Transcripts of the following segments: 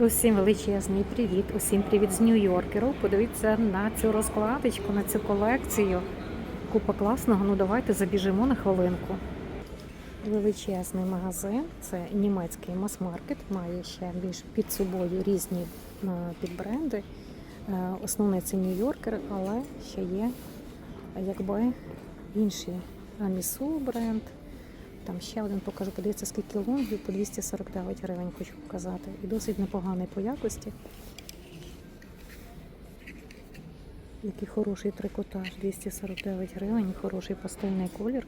Усім величезний привіт, усім привіт з Нью-Йоркеру. Подивіться на цю розкладочку, на цю колекцію. Купа класного. Ну давайте забіжимо на хвилинку. Величезний магазин, це німецький мас-маркет, має ще більш під собою різні е, підбренди. Е, Основне це Нью-Йоркер, але ще є якби інші Амісу бренд. Там ще один покажу, подивіться, скільки лонгів по 249 гривень хочу показати. І досить непоганий по якості. Який хороший трикотаж, 249 гривень, хороший пастельний колір.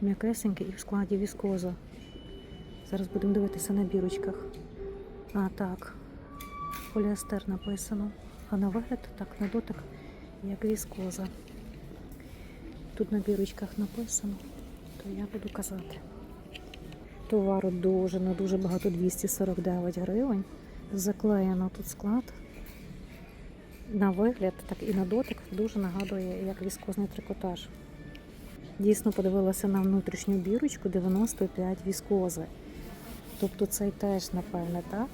М'якесенький і в складі віскоза. Зараз будемо дивитися на бірочках. А так, поліестер написано. А на вигляд так, на дотик, як віскоза. Тут на бірочках написано то я буду казати. Товару дуже, ну дуже багато 249 гривень. Заклеєно тут склад. На вигляд, так і на дотик дуже нагадує, як віскозний трикотаж. Дійсно подивилася на внутрішню бірочку 95 віскози. Тобто цей теж, напевне, так.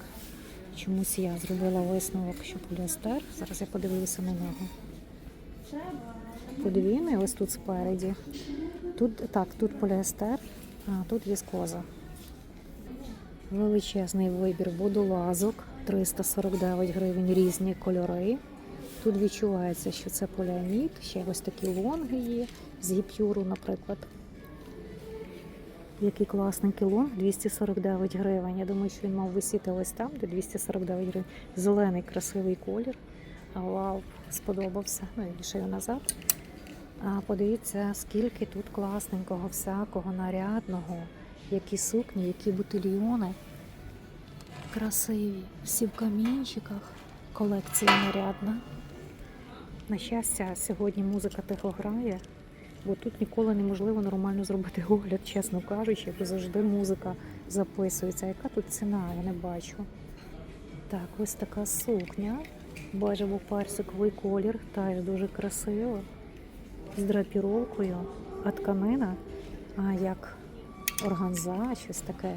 Чомусь я зробила висновок, що поліестер. Зараз я подивлюся на нього. Подвійний, ось тут спереді. Тут так, тут поліестер, а тут віскоза. Величезний вибір водолазок, 349 гривень різні кольори. Тут відчувається, що це поліамід, ще ось такі лонги є з гіпюру, наприклад. Який класненький лонг, 249 гривень. Я думаю, що він мав висіти ось там, де 249 гривень. Зелений красивий колір. Вау, сподобався. Ну, і ще назад. Подивіться, скільки тут класненького, всякого, нарядного, які сукні, які бутильйони. Красиві, всі в камінчиках. Колекція нарядна. На щастя, сьогодні музика тихо грає, бо тут ніколи неможливо нормально зробити огляд, чесно кажучи, бо завжди музика записується. Яка тут ціна? Я не бачу. Так, ось така сукня. Бежево персиковий колір, теж дуже красиво з драпіровкою, а тканина, а як органза, щось таке.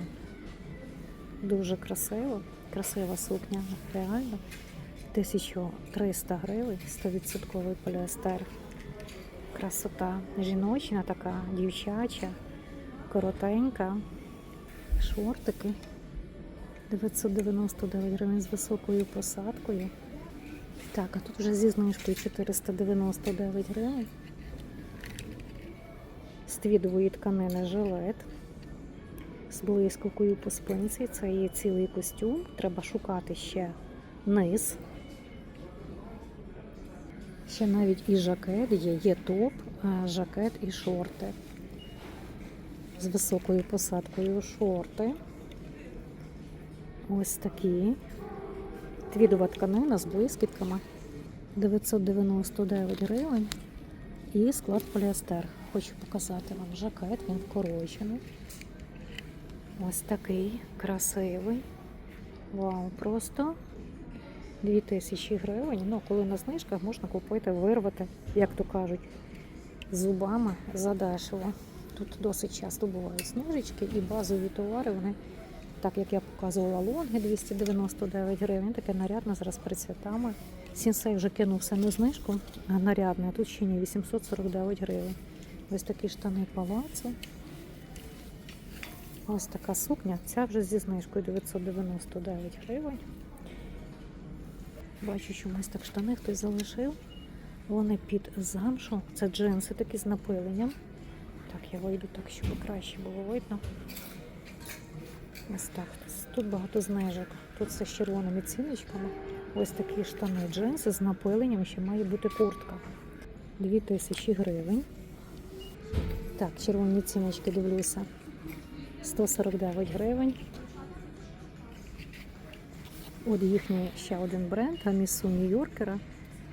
Дуже красиво. Красива сукня, реально. 1300 гривень, 100% поліестер. Красота. Жіночна така, дівчача, коротенька. Шортики. 999 гривень з високою посадкою. Так, а тут вже зі знижкою 499 гривень з твідової тканини жилет з блискавкою по спинці. Це є цілий костюм. Треба шукати ще низ. Ще навіть і жакет є, є топ, жакет і шорти. З високою посадкою шорти. Ось такі. Твідова тканина з блискітками. 999 гривень. І склад поліестер. Хочу показати вам жакет, він вкорочений. Ось такий красивий. Вау, просто 2000 гривень. Ну, коли на знижках можна купити, вирвати, як то кажуть, зубами задешево. Тут досить часто бувають знижечки і базові товари, вони, так як я показувала, лонги 299 гривень, таке нарядне зараз перед святами. Сінсей вже кинувся на знижку нарядне, а тут ще ні 849 гривень. Ось такі штани палацу. Ось така сукня. Ця вже зі знижкою 999 гривень. Бачу, чомусь так штани хтось залишив. Вони під замшу. Це джинси такі з напиленням. Так, я вийду так, щоб краще було видно. Ось так. Тут багато знижок. Тут все з червоними ціночками. Ось такі штани джинси з напиленням. Ще має бути куртка. 2000 гривень. Так, червоні ціночки дивлюся. 149 гривень. От їхній ще один бренд, Амісу Нью-Йоркера.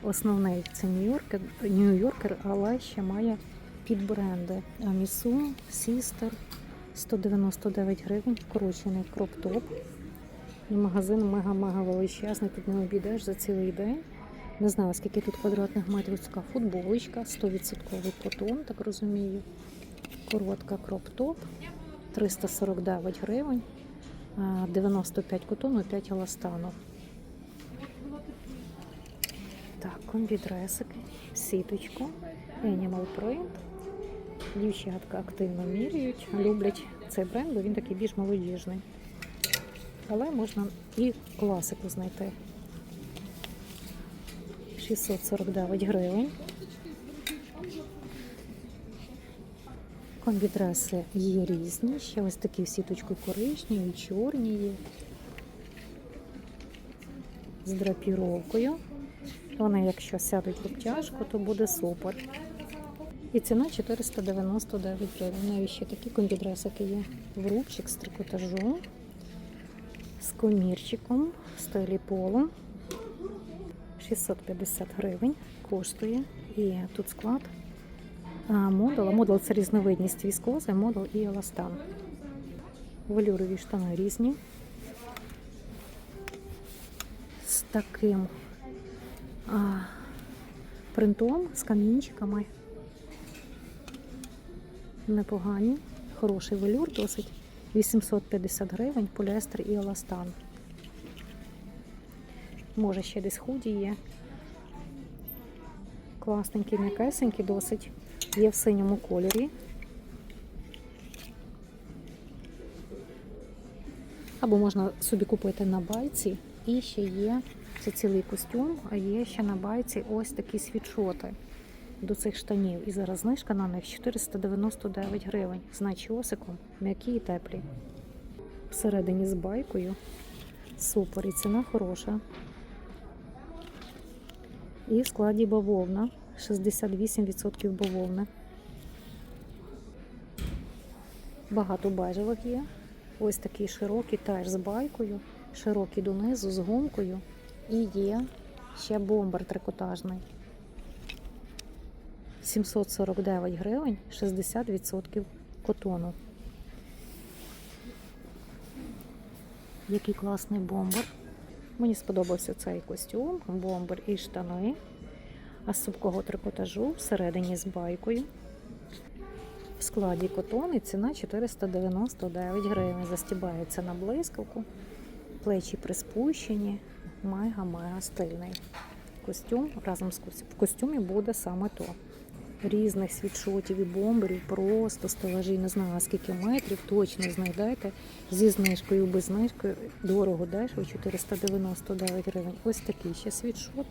Основний це Нью-Йоркер, Нью-Йоркер, але ще має підбренди. Амісу, Сістер, 199 гривень, вкорочений кроп-топ. Магазин мега-мега величезний, тут не обійдеш за цілий день. Не знаю, скільки тут квадратних метрів така футболочка, 100% котон, так розумію. Коротка кроп-топ, 349 гривень. А, 95 котону, 5 еластану. Так, комбідресики, сіточку, Animal Print. Дівчатка активно міряють, люблять цей бренд, бо він такий більш молодіжний. Але можна і класику знайти. 649 гривень. Комбідреси є різні. Ще ось такі в сіточку коричневі, чорні є. З драпіровкою. Вони, якщо сядуть в обтяжку, то буде супер. І ціна 499 гривень. Навіть ще такі комбідресики є. Врубчик з трикотажу, з комірчиком, в стилі поло. 650 гривень коштує. І тут склад а, модул. Це різновидність віскози, модул і еластан. Велюрові штани різні. З таким а, принтом, з камінчиками. Непогані. Хороший велюр досить. 850 гривень, поліестер і еластан. Може, ще десь худі є. Класненький, м'якесенький досить. Є в синьому кольорі. Або можна собі купити на байці. І ще є це цілий костюм, а є ще на байці ось такі світшоти до цих штанів. І зараз знижка на них 499 гривень з начосиком, м'які і теплі. Всередині з байкою. Супер, і ціна хороша. І в складі бавовна. 68% бавовни. Багато бежевих є. Ось такий широкий теж з байкою, широкий донизу з гумкою. І є ще бомбер трикотажний. 749 гривень, 60% котону. Який класний бомбер. Мені сподобався цей костюм, бомбер і штани. А з супкого трикотажу всередині з байкою. В складі котон і ціна 499 гривень. Застібається на блискавку. Плечі приспущені. Мега-мега стильний. Костюм разом з костюм. Костюмі буде саме то. Різних світшотів і бомберів, просто стелажі, не знаю скільки метрів, точно знайдете. Зі знижкою, без знижкою, дорого дешево, 499 гривень. Ось такий ще світшот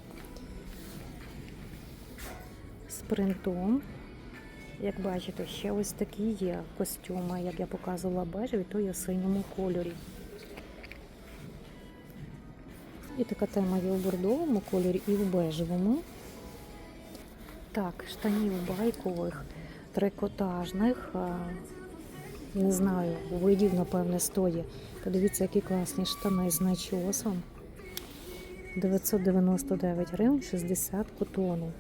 з принтом. Як бачите, ще ось такі є костюми, як я показувала бежеві, то є в синьому кольорі. І така тема є у бордовому кольорі і в бежевому. Так, штанів байкових, трикотажних. Не знаю, видів, напевне, стоїть. Подивіться, які класні штани з начосом. 999 гривень, 60 котону.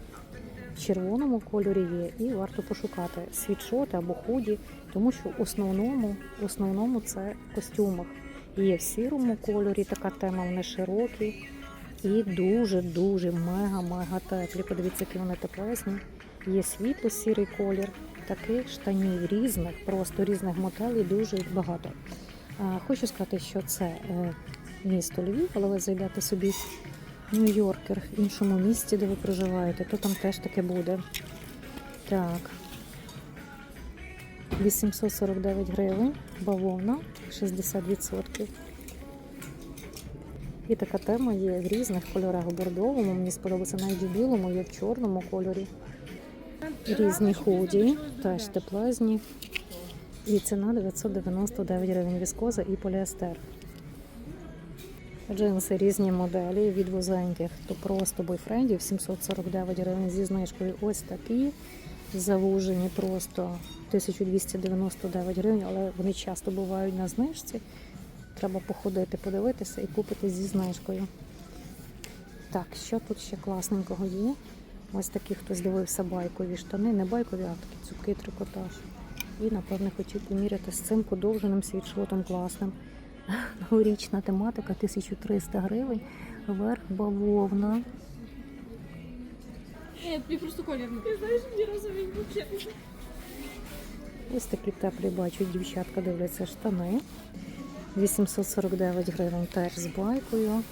В червоному кольорі є і варто пошукати світшоти або худі, тому що в основному, в основному це в костюмах. Є в сірому кольорі така тема, вони широкі і дуже-дуже мега-мега теплі. Подивіться, які вони теплесні. Є світло-сірий колір, таких штанів різних, просто різних моделей дуже багато. Хочу сказати, що це е, місто Львів, але ви зайдете собі Нью-Йоркер в іншому місті, де ви проживаєте, то там теж таке буде. Так. 849 гривень, бавовна, 60%. І така тема є в різних кольорах бордовому. Мені сподобалося навіть в білому, є в чорному кольорі. Різні худі, теж теплезні. І ціна 999 гривень віскоза і поліестер. Джинси різні моделі від вузеньких, то просто бойфрендів 749 гривень зі знижкою. Ось такі завужені просто 1299 гривень, але вони часто бувають на знижці. Треба походити, подивитися і купити зі знижкою. Так, що тут ще класненького є? Ось такі, хтось дивився байкові штани, не байкові, а такі цупкий трикотаж. І, напевне, хотів поміряти з цим подовженим світшотом класним. Новорічна тематика 1300 гривень. Верх бавовна. Ні, тобі просто колір не знаєш, ні разу взагалі. Ось такі теплі бачу, дівчатка дивляться штани. 849 гривень теж з байкою.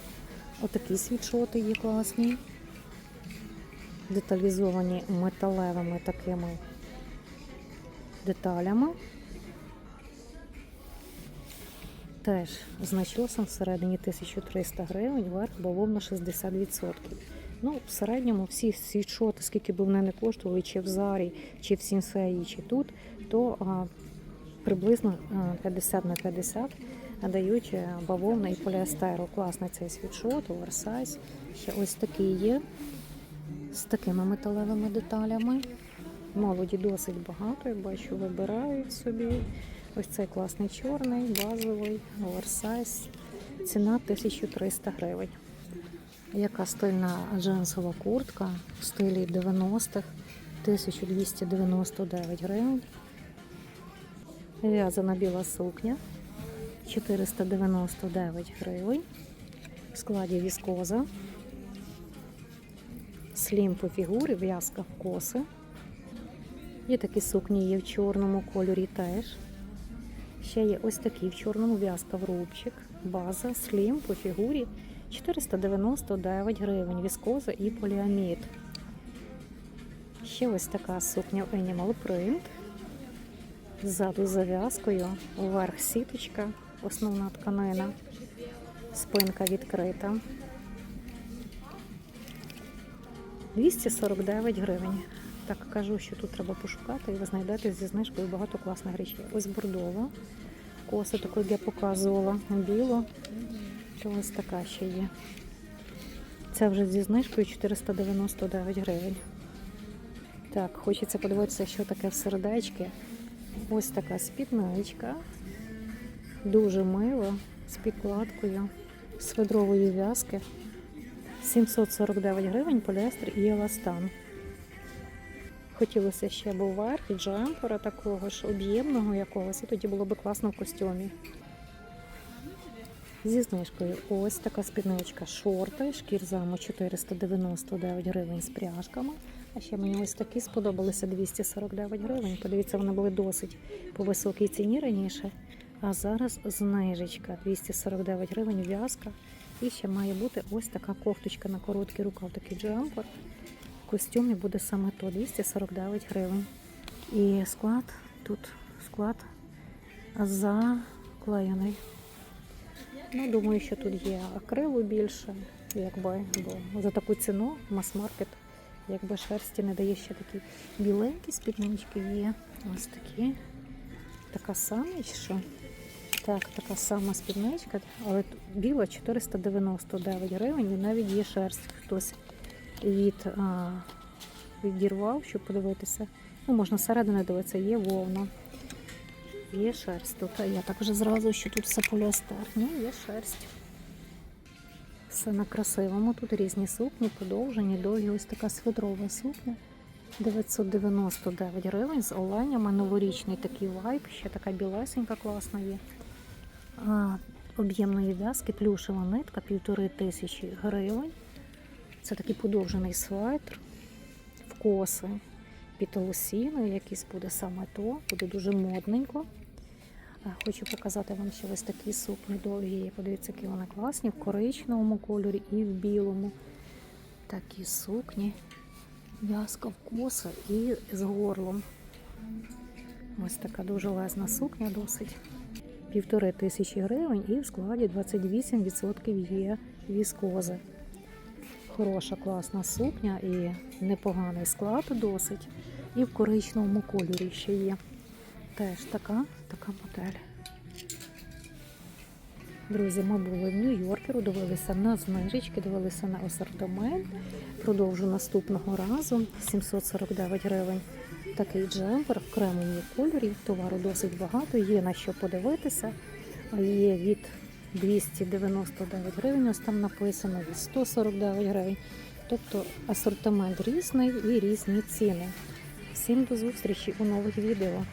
Отакі світшоти є класні. Деталізовані металевими такими деталями. Теж з всередині 1300 гривень, верх бавовна 60%. Ну, в середньому всі світшоти, скільки б вони не коштували, чи в Зарі, чи в Сінсеї, чи тут, то а, приблизно а, 50 на 50 дають е, бавовна і поліестеру. Класний цей світшот, оверсайз. Ще ось такий є з такими металевими деталями. Молоді досить багато, я бачу, вибирають собі. Ось цей класний чорний, базовий, оверсайз. Ціна 1300 гривень. Яка стильна джинсова куртка в стилі 90-х 1299 гривень. В'язана біла сукня 499 гривень. В складі віскоза. Слім по фігурі, в'язка в коси. Є такі сукні є в чорному кольорі теж. Ще є ось такі в чорному в'язка в рубчик, база, слім по фігурі 499 гривень, віскоза і поліамід. Ще ось така сукня в Animal Print. Ззаду зав'язкою, вверх сіточка, основна тканина, спинка відкрита. 249 гривень. Так кажу, що тут треба пошукати, і ви знайдете зі знижкою багато класних речей. Ось бордова. Коса таку, як я показувала, біло. То ось така ще є. Це вже зі знижкою 499 гривень. Так, хочеться подивитися, що таке в сердечки. Ось така спідничка. Дуже мило, з підкладкою, з федрової в'язки. 749 гривень поліестер і еластан. Хотілося ще був верх і джемпера такого ж об'ємного якогось, і тоді було б класно в костюмі. Зі знижкою ось така спідничка шорти, шкір заму 499 гривень з пряжками. А ще мені ось такі сподобалися 249 гривень. Подивіться, вони були досить по високій ціні раніше. А зараз знижечка 249 гривень в'язка. І ще має бути ось така кофточка на короткий рукав, такий джемпер. В костюмі буде саме то 249 гривень. І склад тут склад заклеєний. Ну, думаю, що тут є акрилу більше, якби, бо за таку ціну мас-маркет, якби шерсті не дає ще такі біленькі спіднички є. Ось такі. Така сама чи що? Так, така сама спідничка, але біла 499 гривень і навіть є шерсть. Хтось від, а, відірвав, щоб подивитися. Ну, можна всередину дивитися, є вовна. Є шерсть тут. Я так вже зразу, що тут все поліестер. Ні, є шерсть. Все на красивому. Тут різні сукні, подовжені, довгі. Ось така свидрова сукня. 999 гривень з оленями. Новорічний такий вайб. Ще така білесенька класна є. Об'ємної в'язки, плюшева нитка, півтори тисячі гривень. Це такий подовжений свайтер в коси під лосіною, якийсь буде саме то, буде дуже модненько. Хочу показати вам ще ось такі сукні довгі. Подивіться, які вони класні, в коричневому кольорі і в білому. Такі сукні. В'язка в коси і з горлом. Ось така дуже лезна сукня досить. Півтори тисячі гривень і в складі 28% є віскози. Хороша класна сукня і непоганий склад досить. І в коричневому кольорі ще є. Теж така, така модель. Друзі, ми були в Нью-Йоркеру, дивилися на знижечки, дивилися на асортимент. Продовжу наступного разу. 749 гривень. Такий джемпер в кремовому кольорі. Товару досить багато, є на що подивитися. Є від 299 гривень, ось там написано, від 149 гривень. Тобто асортимент різний і різні ціни. Всім до зустрічі у нових відео.